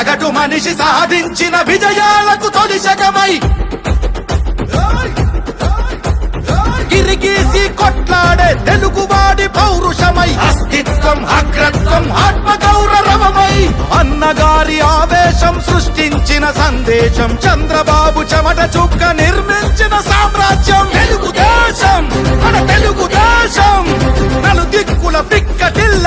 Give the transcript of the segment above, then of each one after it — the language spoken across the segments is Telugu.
సగటు మనిషి సాధించిన విజయాలకు తొలి శకమై. గిరిగీసి కొట్లాడే తెలుగువాడి పౌరుషమై. అస్తిత్వం అగ్రత్వం ఆత్మ గౌరవమై అన్నగారి ఆవేశం సృష్టించిన సందేశం. చంద్రబాబు చెమట చుక్క నిర్మించిన సామ్రాజ్యం. తెలుగుదేశం మన తెలుగుదేశం. నలు దిక్కుల పిక్కటిల్ల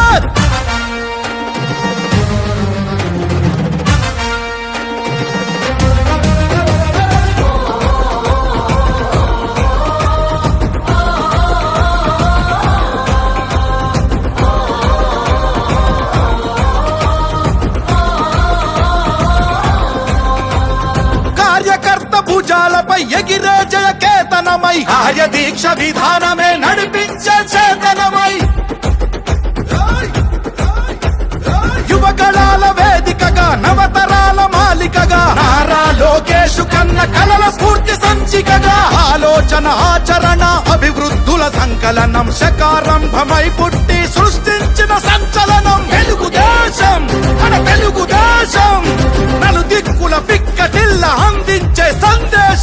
పై ఎగిరే జయ కేతనమై దీక్ష విధానమే నడిపించే చేతనమై. యువగళాల వేదికగా నవతరాల మాలికగా నారా లోకేషు కన్న కలల స్ఫూర్తి సంచికగా ఆలోచన ఆచరణ అభివృద్ధుల సంకలనం శకారంభమై పుట్టి సృష్టించిన సంచలనం. తెలుగుదేశం దేశం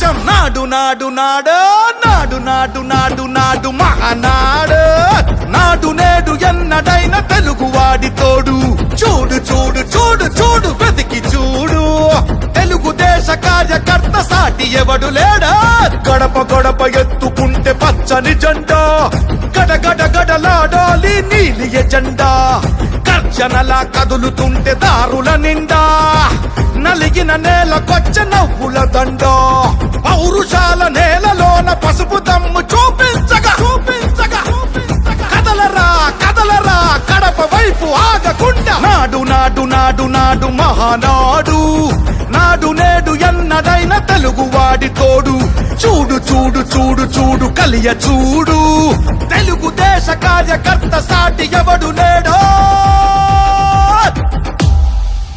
దేశం నాడు నాడు నాడు నాడు నాడు నాడు నాడు మహానాడు. నాడు నేడు ఎన్నడైన తెలుగువాడి తోడు. చూడు చూడు చూడు చూడు వెతికి చూడు. తెలుగుదేశ కార్యకర్త సాటి ఎవడు లేడా? గడప గడప ఎత్తుకుంటే పచ్చని జెండా. గడ గడలాడాలి నీలి ఎజెండా. గర్జనలా కదులుతుంటే దారుల నిండా నలిగిన నేలకొచ్చ నవ్వుల దండో. పౌరుషాల నేలలోన పసుపు దమ్ము చూపించగా చూపించగా కదలరా కదలరా కడప వైపు ఆగకుండా. నాడు నాడు నాడు నాడు మహానాడు. నాడు నేడు ఎన్నడైన తెలుగువాడి తోడు. చూడు చూడు చూడు చూడు కలియ చూడు. తెలుగుదేశ కార్యకర్త సాటి ఎవడు నేడో